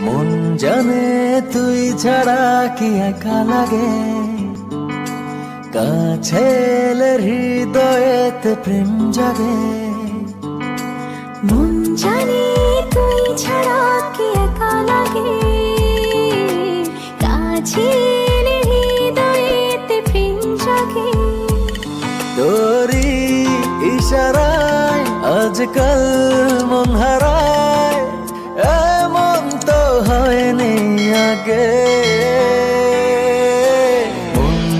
মন জানে তুই ছাড়া কি একা লাগে? কাছে হৃদয়েতে প্রেম জাগে। মন জানি তুই ছাড়া কি একা লাগে? কাছে হৃদয়েতে প্রেম জাগে। তোরি ইশারায় আজকাল মন হারায়। জনে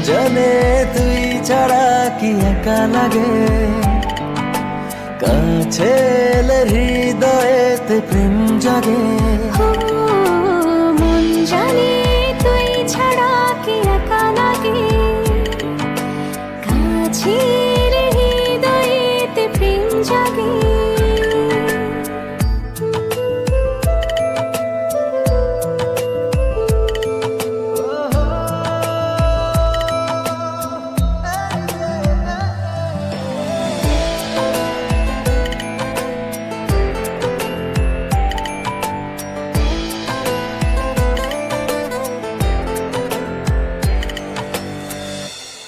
জানে তুই ছাড়া কি একা লাগে। কাছে এলে হৃদয়েতে প্রেম জাগে। মন জানি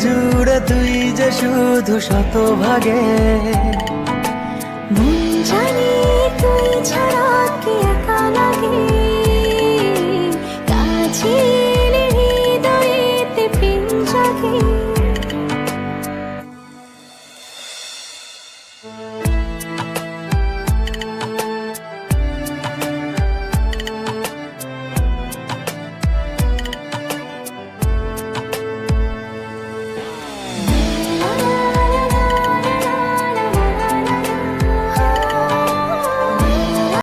জুড়ে তুই যে শুধু শত ভাগে জানি তুই